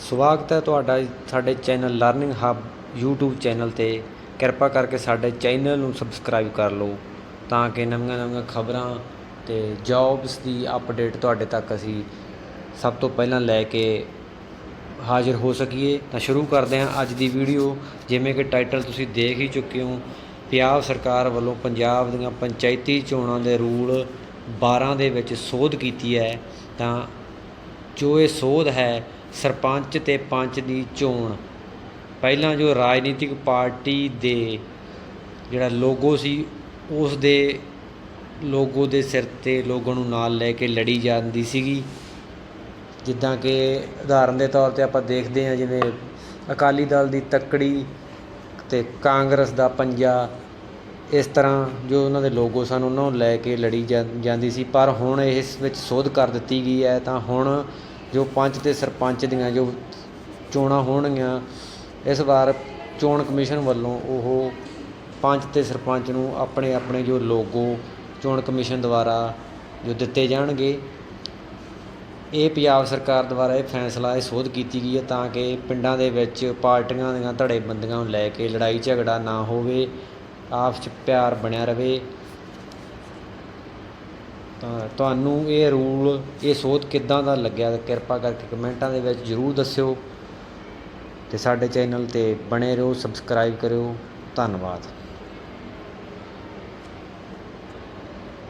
ਸਵਾਗਤ ਹੈ ਤੁਹਾਡਾ ਸਾਡੇ channel learning hub YouTube channel ਤੇ। ਕਿਰਪਾ ਕਰਕੇ ਸਾਡੇ ਚੈਨਲ ਨੂੰ ਸਬਸਕ੍ਰਾਈਬ ਕਰ ਲਓ ਤਾਂ ਕਿ ਨਵੀਆਂ ਨਵੀਆਂ ਖਬਰਾਂ ਤੇ ਜੌਬਸ ਦੀ ਅਪਡੇਟ ਤੁਹਾਡੇ ਤੱਕ ਅਸੀਂ ਸਭ ਤੋਂ ਪਹਿਲਾਂ ਲੈ ਕੇ ਹਾਜ਼ਰ ਹੋ ਸਕੀਏ। ਤਾਂ ਸ਼ੁਰੂ ਕਰਦੇ ਹਾਂ ਅੱਜ ਦੀ ਵੀਡੀਓ ਜਿਵੇਂ ਕਿ ਟਾਈਟਲ ਤੁਸੀਂ ਦੇਖ ਹੀ ਚੁੱਕੇ ਹੋ, ਪੰਜਾਬ ਸਰਕਾਰ ਵੱਲੋਂ ਪੰਜਾਬ ਦੀਆਂ ਪੰਚਾਇਤੀ ਚੋਣਾਂ ਦੇ ਰੂਲ 12 ਦੇ ਵਿੱਚ ਸੋਧ ਕੀਤੀ ਹੈ। ਤਾਂ ਜੋ ਇਹ ਸੋਧ ਹੈ ਸਰਪੰਚ ਤੇ ਪੰਚ ਦੀ ਚੋਣ। ਪਹਿਲਾਂ ਜੋ ਰਾਜਨੀਤਿਕ ਪਾਰਟੀ ਦੇ ਜਿਹੜਾ ਲੋਗੋ ਸੀ, ਉਸ ਦੇ ਲੋਗੋ ਦੇ ਸਿਰ ਤੇ ਲੋਗੋ ਨੂੰ ਨਾਲ ਲੈ ਕੇ ਲੜੀ ਜਾਂਦੀ ਸੀਗੀ। ਜਿੱਦਾਂ ਕਿ ਉਦਾਹਰਨ ਦੇ ਤੌਰ ਤੇ ਆਪਾਂ ਦੇਖਦੇ ਹਾਂ, ਜਿਵੇਂ ਅਕਾਲੀ ਦਲ ਦੀ ਤੱਕੜੀ ਤੇ ਕਾਂਗਰਸ ਦਾ ਪੰਜਾ, ਇਸ ਤਰ੍ਹਾਂ ਜੋ ਉਹਨਾਂ ਦੇ ਲੋਗੋ ਸਨ, ਉਹਨਾਂ ਨੂੰ ਲੈ ਕੇ ਲੜੀ ਜਾਂ- ਜਾਂਦੀ ਸੀ। ਪਰ ਹੁਣ ਇਸ ਵਿੱਚ ਸੋਧ ਕਰ ਦਿੱਤੀ ਗਈ ਹੈ, ਤਾਂ ਹੁਣ ਜੋ ਪੰਚ ਤੇ ਸਰਪੰਚ ਦੀਆਂ ਜੋ ਚੋਣਾਂ ਹੋਣਗੀਆਂ, ਇਸ ਵਾਰ ਚੋਣ ਕਮਿਸ਼ਨ ਵੱਲੋਂ ਉਹ ਪੰਚ ਤੇ ਸਰਪੰਚ ਨੂੰ ਆਪਣੇ ਆਪਣੇ ਜੋ ਲੋਗੋ ਚੋਣ ਕਮਿਸ਼ਨ ਦੁਆਰਾ ਜੋ ਦਿੱਤੇ ਜਾਣਗੇ। ਇਹ ਪੰਜਾਬ ਸਰਕਾਰ ਦੁਆਰਾ ਇਹ ਫੈਸਲਾ, ਇਹ ਸੋਧ ਕੀਤੀ ਗਈ ਹੈ ਤਾਂ ਕਿ ਪਿੰਡਾਂ ਦੇ ਵਿੱਚ ਪਾਰਟੀਆਂ ਦੀਆਂ ਧੜੇਬੰਦੀਆਂ ਨੂੰ ਲੈ ਕੇ ਲੜਾਈ ਝਗੜਾ ਨਾ ਹੋਵੇ, ਆਪਸ 'ਚ ਪਿਆਰ ਬਣਿਆ ਰਵੇ ਤਾਂ ਤੁਹਾਨੂੰ ਇਹ ਰੂਲ, ਇਹ ਸੋਧ ਕਿੱਦਾਂ ਦਾ ਲੱਗਿਆ? ਕਿਰਪਾ ਕਰਕੇ ਕਮੈਂਟਾਂ ਦੇ ਵਿੱਚ ਜ਼ਰੂਰ ਦੱਸਿਓ ਅਤੇ ਸਾਡੇ ਚੈਨਲ ਤੇ ਬਣੇ ਰਹੋ, ਸਬਸਕ੍ਰਾਈਬ ਕਰਿਓ। ਧੰਨਵਾਦ।